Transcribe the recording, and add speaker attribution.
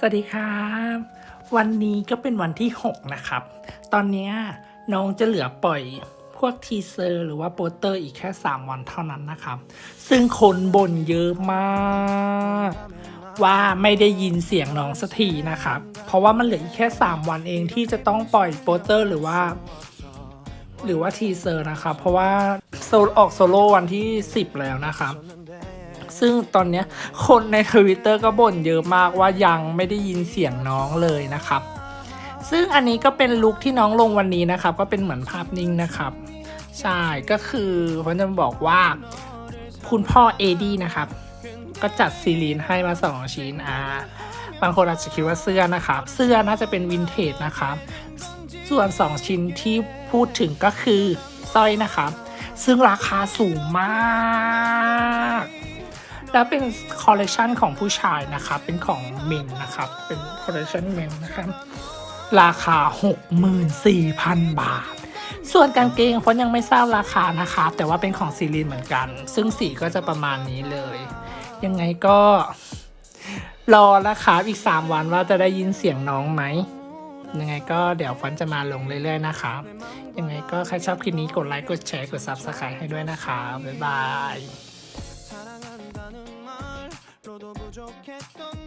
Speaker 1: สวัสดีครับ วันนี้ก็เป็นวันที่ 6 นะครับ ตอนนี้น้องจะเหลือปล่อยพวกทีเซอร์หรือว่าโปสเตอร์อีกแค่ 3 วันเท่านั้นนะครับ ซึ่งคนบ่นเยอะมาก ว่าไม่ได้ยินเสียงน้องสักทีนะครับ เพราะว่ามันเหลืออีกแค่ 3 วันเองที่จะต้องปล่อยโปสเตอร์หรือว่า หรือว่าทีเซอร์นะครับ เพราะว่าโซลออกโซโล่วันที่ 10 แล้วนะครับ ซึ่งตอนนี้คนในทวิตเตอร์ก็บ่นเยอะมากว่ายังไม่ได้ยินเสียงน้องเลยนะครับ ซึ่งอันนี้ก็เป็นลุคที่น้องลงวันนี้นะครับ ก็เป็นเหมือนภาพนิ่งนะครับ ใช่ก็คือผมจะบอกว่าคุณพ่อเอดีนะครับ ก็จัดซีรีนให้มาสองชิ้นอ่าบางคนอาจจะคิดว่าเสื้อนะครับ เสื้อน่าจะเป็นวินเทจนะครับ ส่วน 2 ชิ้นที่พูดถึงก็คือสร้อยนะครับ ซึ่งราคาสูงมาก แล้วเป็นคอลเลกชันของผู้ชายนะครับ เป็นของเมนนะครับ เป็นคอลเลกชันเมนนะครับ ราคา 64,000 บาท ส่วนกางเกงฟอนยังไม่ทราบราคานะครับแต่ว่าเป็นของซีรีนเหมือนกัน ซึ่งสีก็จะประมาณนี้เลย ยังไงก็รอนะครับอีก 3 วันว่าจะได้ยินเสียงน้องไหม ยังไงก็เดี๋ยวฟอนจะมาลงเรื่อยๆนะครับยังไงก็ใครชอบคลิปนี้กดไลค์ กดแชร์ กด Subscribe ให้ด้วยนะครับบ๊ายบาย
Speaker 2: 좋겠던